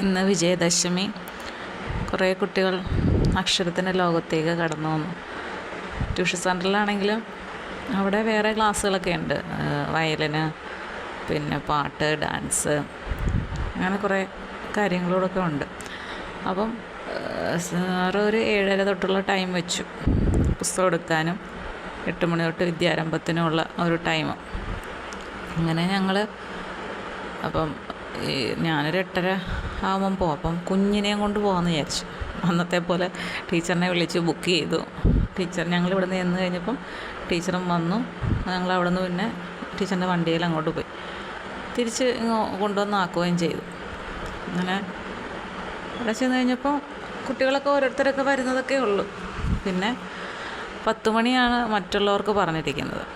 ഇന്ന് വിജയദശമി. കുറേ കുട്ടികൾ അക്ഷരത്തിന്റെ ലോകത്തേക്ക് കടന്നു വന്നു. ട്യൂഷൻ സെന്ററിലാണെങ്കിലും അവിടെ വേറെ ക്ലാസ്സുകളൊക്കെ ഉണ്ട്. വയലിന് പിന്നെ പാട്ട് ഡാൻസ് അങ്ങനെ കുറേ കാര്യങ്ങളോടൊക്കെ ഉണ്ട്. അപ്പം സാറ് ഒരു ഏഴര തൊട്ടുള്ള ടൈം വെച്ചു. പുസ്തകം എടുക്കാനും എട്ട് മണി തൊട്ട് വിദ്യാരംഭത്തിനുമുള്ള ഒരു ടൈം അങ്ങനെ ഞങ്ങൾ അപ്പം ഞാനൊരു എട്ടര ആകുമ്പം പോവും. അപ്പം കുഞ്ഞിനെയും കൊണ്ട് പോകാമെന്ന് വിചാരിച്ചു. അന്നത്തെ പോലെ ടീച്ചറിനെ വിളിച്ച് ബുക്ക് ചെയ്തു. ടീച്ചർ ഞങ്ങൾ ഇവിടെ നിന്ന് കഴിഞ്ഞപ്പം ടീച്ചറും വന്നു. ഞങ്ങൾ അവിടെ നിന്ന് പിന്നെ ടീച്ചറിന്റെ വണ്ടിയിൽ അങ്ങോട്ട് പോയി. തിരിച്ച് കൊണ്ടുവന്നാക്കുകയും ചെയ്തു. അങ്ങനെ അവിടെ ചെന്ന് കഴിഞ്ഞപ്പോൾ കുട്ടികളൊക്കെ ഓരോരുത്തരൊക്കെ വരുന്നതൊക്കെ ഉള്ളൂ. പിന്നെ പത്ത് മണിയാണ് മറ്റുള്ളവർക്ക് പറഞ്ഞിരിക്കുന്നത്.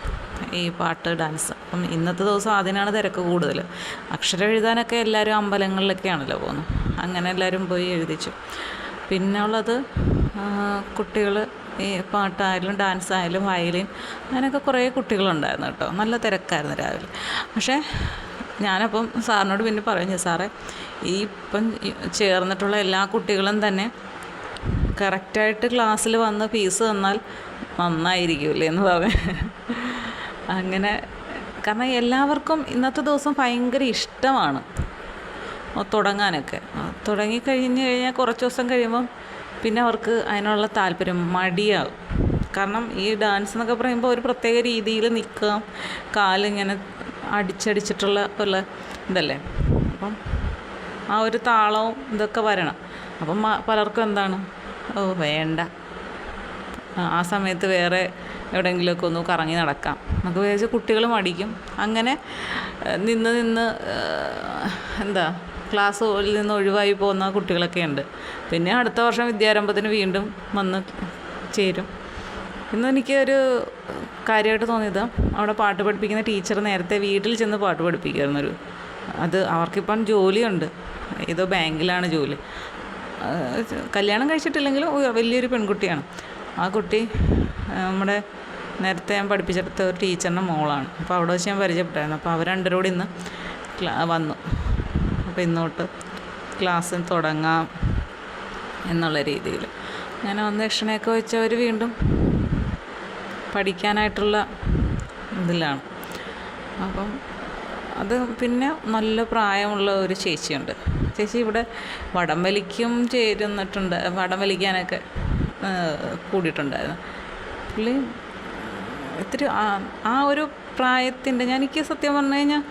ഈ പാട്ട് ഡാൻസ്. അപ്പം ഇന്നത്തെ ദിവസം അതിനാണ് തിരക്ക് കൂടുതൽ. അക്ഷരം എഴുതാനൊക്കെ എല്ലാവരും അമ്പലങ്ങളിലൊക്കെയാണല്ലോ പോകുന്നത്. അങ്ങനെ എല്ലാവരും പോയി എഴുതിച്ചു. പിന്നെ ഉള്ളത് കുട്ടികൾ ഈ പാട്ടായാലും ഡാൻസ് ആയാലും വയലിൻ അങ്ങനെയൊക്കെ കുറേ കുട്ടികളുണ്ടായിരുന്നു കേട്ടോ. നല്ല തിരക്കായിരുന്നു രാവിലെ. പക്ഷേ ഞാനപ്പം സാറിനോട് പിന്നെ പറഞ്ഞു സാറേ ഈ ഇപ്പം ചേർന്നിട്ടുള്ള എല്ലാ കുട്ടികളും തന്നെ കറക്റ്റായിട്ട് ക്ലാസ്സിൽ വന്ന് ഫീസ് തന്നാൽ നന്നായിരിക്കില്ലേ? എന്ന് പറഞ്ഞു. അങ്ങനെ കാരണം എല്ലാവർക്കും ഇന്നത്തെ ദിവസം ഭയങ്കര ഇഷ്ടമാണ്. തുടങ്ങാനൊക്കെ. തുടങ്ങിക്കഴിഞ്ഞ് കഴിഞ്ഞാൽ കുറച്ച് ദിവസം കഴിയുമ്പം പിന്നെ അവർക്ക് അതിനുള്ള താല്പര്യം മടിയാകും കാരണം ഈ ഡാൻസ് എന്നൊക്കെ പറയുമ്പോൾ ഒരു പ്രത്യേക രീതിയിൽ നിൽക്കാം കാലിങ്ങനെ അടിച്ചടിച്ചിട്ടുള്ള പോലെ ഇതല്ലേ? അപ്പം ആ ഒരു താളവും ഇതൊക്കെ വരണം. അപ്പം പലർക്കും എന്താണ്? ഓ വേണ്ട. ആ സമയത്ത് വേറെ എവിടെയെങ്കിലുമൊക്കെ ഒന്ന് കറങ്ങി നടക്കാം. നമുക്ക് വിചാരിച്ച് കുട്ടികൾ മടിക്കും. അങ്ങനെ നിന്ന് നിന്ന് എന്താ ക്ലാസ്സിൽ നിന്ന് ഒഴിവായി പോകുന്ന കുട്ടികളൊക്കെ ഉണ്ട്. പിന്നെ അടുത്ത വർഷം വിദ്യാരംഭത്തിന് വീണ്ടും വന്ന് ചേരും. ഇന്ന് എനിക്കൊരു കാര്യമായിട്ട് തോന്നിയത് അവിടെ പാട്ട് പഠിപ്പിക്കുന്ന ടീച്ചർ നേരത്തെ വീട്ടിൽ ചെന്ന് പാട്ട് പഠിപ്പിക്കുമായിരുന്നൊരു അത് അവർക്കിപ്പം ജോലിയുണ്ട്. ഏതോ ബാങ്കിലാണ് ജോലി. കല്യാണം കഴിച്ചിട്ടില്ലെങ്കിലും വലിയൊരു പെൺകുട്ടിയാണ്. ആ കുട്ടി നമ്മുടെ നേരത്തെ ഞാൻ പഠിപ്പിച്ചെടുത്ത ഒരു ടീച്ചറിന്റെ മോളാണ്. അപ്പോൾ അവിടെ വെച്ച് ഞാൻ പരിചയപ്പെട്ടായിരുന്നു. അപ്പോൾ അവർ കൂടി ഇന്ന് വന്നു. അപ്പോൾ ഇന്നോട്ട് ക്ലാസ് തുടങ്ങാം എന്നുള്ള രീതിയിൽ. അങ്ങനെ വന്ന് ദക്ഷിണയൊക്കെ വെച്ചവർ വീണ്ടും പഠിക്കാനായിട്ടുള്ള ഇതിലാണ്. അപ്പം അത് പിന്നെ നല്ല പ്രായമുള്ള ഒരു ചേച്ചിയുണ്ട്. ചേച്ചി ഇവിടെ വടം വലിക്കും ചേരുന്നിട്ടുണ്ട് വടം വലിക്കാനൊക്കെ കൂടിയിട്ടുണ്ടായിരുന്നു. പുള്ളി ഇത്തിരി ആ ഒരു പ്രായത്തിന്റെ ഞാൻ എനിക്ക് സത്യം പറഞ്ഞു കഴിഞ്ഞാൽ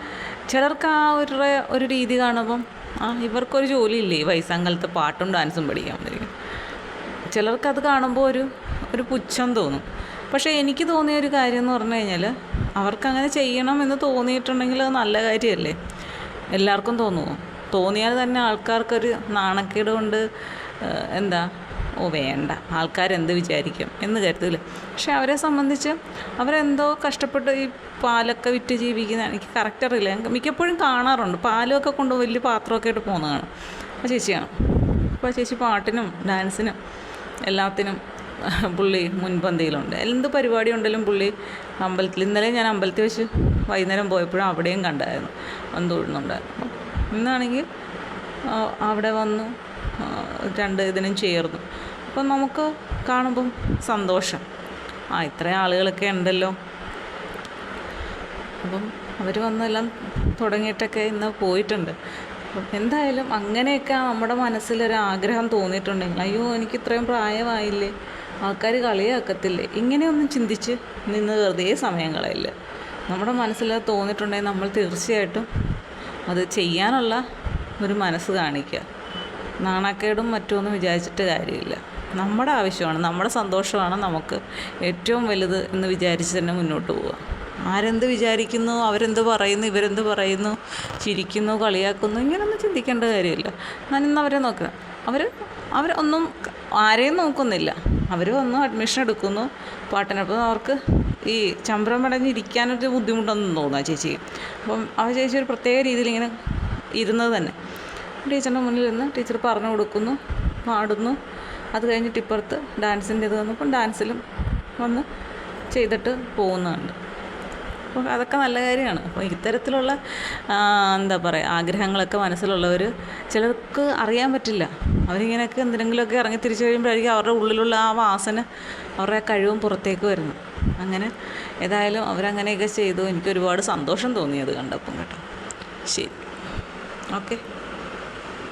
ചിലർക്ക് ആ ഒരു ഒരു രീതി കാണുമ്പം ആ ഇവർക്കൊരു ജോലിയില്ലേ? വയസ്സങ്കലത്ത് പാട്ടും ഡാൻസും പഠിക്കാൻ പറ്റും അത് കാണുമ്പോൾ ഒരു ഒരു പുച്ഛം തോന്നും. പക്ഷേ എനിക്ക് തോന്നിയ ഒരു കാര്യം എന്ന് പറഞ്ഞു കഴിഞ്ഞാൽ അവർക്കങ്ങനെ ചെയ്യണം എന്ന് തോന്നിയിട്ടുണ്ടെങ്കിൽ അത് നല്ല കാര്യമല്ലേ? എല്ലാവർക്കും തോന്നുമോ തോന്നിയാൽ തന്നെ ആൾക്കാർക്കൊരു നാണക്കേട് കൊണ്ട് എന്താ ഓ വേണ്ട. ആൾക്കാരെന്ത് വിചാരിക്കും എന്ന് കരുതില്ല? പക്ഷെ അവരെ സംബന്ധിച്ച് അവരെന്തോ കഷ്ടപ്പെട്ട് ഈ പാലൊക്കെ വിറ്റ് ജീവിക്കുന്ന എനിക്ക് കറക്റ്റ് അറിയില്ല. മിക്കപ്പോഴും കാണാറുണ്ട്. പാലൊക്കെ കൊണ്ട് വലിയ പാത്രമൊക്കെ ആയിട്ട് പോകുന്നതാണ്. അപ്പോൾ ചേച്ചിയാണ്. അപ്പോൾ ചേച്ചി പാട്ടിനും ഡാൻസിനും എല്ലാത്തിനും പുള്ളി മുൻപന്തിയിലുണ്ട്. എന്ത് പരിപാടി ഉണ്ടെങ്കിലും പുള്ളി അമ്പലത്തിൽ ഇന്നലെ ഞാൻ അമ്പലത്തിൽ വെച്ച് വൈകുന്നേരം പോയപ്പോഴും അവിടെയും കണ്ടായിരുന്നു. വന്ന് തൊഴുന്നുണ്ടായിരുന്നു. ഇന്നാണെങ്കിൽ അവിടെ വന്നു. രണ്ട് ഇതിനും ചേർന്നു. അപ്പം നമുക്ക് കാണുമ്പം സന്തോഷം. ആ ഇത്രയും ആളുകളൊക്കെ ഉണ്ടല്ലോ. അപ്പം അവർ വന്നെല്ലാം തുടങ്ങിയിട്ടൊക്കെ ഇന്ന് പോയിട്ടുണ്ട്. അപ്പം എന്തായാലും അങ്ങനെയൊക്കെ നമ്മുടെ മനസ്സിലൊരു ആഗ്രഹം തോന്നിയിട്ടുണ്ടെങ്കിൽ അയ്യോ എനിക്ക് ഇത്രയും പ്രായമായില്ലേ? ആൾക്കാർ കളിയാക്കത്തില്ലേ? ഇങ്ങനെയൊന്നും ചിന്തിച്ച് നിന്ന് വെറുതെ സമയം നമ്മുടെ മനസ്സിൽ തോന്നിയിട്ടുണ്ടെങ്കിൽ നമ്മൾ തീർച്ചയായിട്ടും അത് ചെയ്യാനുള്ള ഒരു മനസ്സ് കാണിക്കുക. നാണക്കേടും മറ്റുമൊന്നും വിചാരിച്ചിട്ട് കാര്യമില്ല. നമ്മുടെ ആവശ്യമാണ്. നമ്മുടെ സന്തോഷമാണ് നമുക്ക് ഏറ്റവും വലുത് എന്ന് വിചാരിച്ച് തന്നെ മുന്നോട്ട് പോവുക. ആരെന്ത് വിചാരിക്കുന്നു അവരെന്ത് പറയുന്നു ഇവരെന്ത് പറയുന്നു ചിരിക്കുന്നു കളിയാക്കുന്നു ഇങ്ങനെയൊന്നും ചിന്തിക്കേണ്ട കാര്യമില്ല. ഞാനിന്ന് അവരെ നോക്കുക അവർ അവർ ഒന്നും ആരെയും നോക്കുന്നില്ല. അവർ വന്നു അഡ്മിഷൻ എടുക്കുന്നു. പാട്ടിനപ്പം അവർക്ക് ഈ ചമ്പ്രം പടഞ്ഞിരിക്കാനൊരു ബുദ്ധിമുട്ടൊന്നും തോന്നുക ചേച്ചി. അപ്പം ആ ചേച്ചി ഒരു പ്രത്യേക രീതിയിൽ ഇങ്ങനെ ഇരുന്നത് തന്നെ. ടീച്ചറിന്റെ മുന്നിൽ നിന്ന് ടീച്ചർ പറഞ്ഞു കൊടുക്കുന്നു പാടുന്നു. അത് കഴിഞ്ഞിട്ട് ഇപ്പുറത്ത് ഡാൻസിന്റെ ഇത് വന്നപ്പം ഡാൻസിലും വന്ന് ചെയ്തിട്ട് പോകുന്നുണ്ട്. അപ്പോൾ അതൊക്കെ നല്ല കാര്യമാണ്. അപ്പോൾ ഇത്തരത്തിലുള്ള എന്താ പറയുക ആഗ്രഹങ്ങളൊക്കെ മനസ്സിലുള്ളവർ ചിലർക്ക് അറിയാൻ പറ്റില്ല. അവരിങ്ങനെയൊക്കെ എന്തിനെങ്കിലുമൊക്കെ ഇറങ്ങി തിരിച്ചു കഴിയുമ്പോഴായിരിക്കും അവരുടെ ഉള്ളിലുള്ള ആ വാസന അവരുടെ കഴിവും പുറത്തേക്ക് വരുന്നു അങ്ങനെ ഏതായാലും അവരങ്ങനെയൊക്കെ ചെയ്തു. എനിക്ക് ഒരുപാട് സന്തോഷം തോന്നി അത് കണ്ടപ്പം കേട്ടോ. ശരി. ഓക്കെ.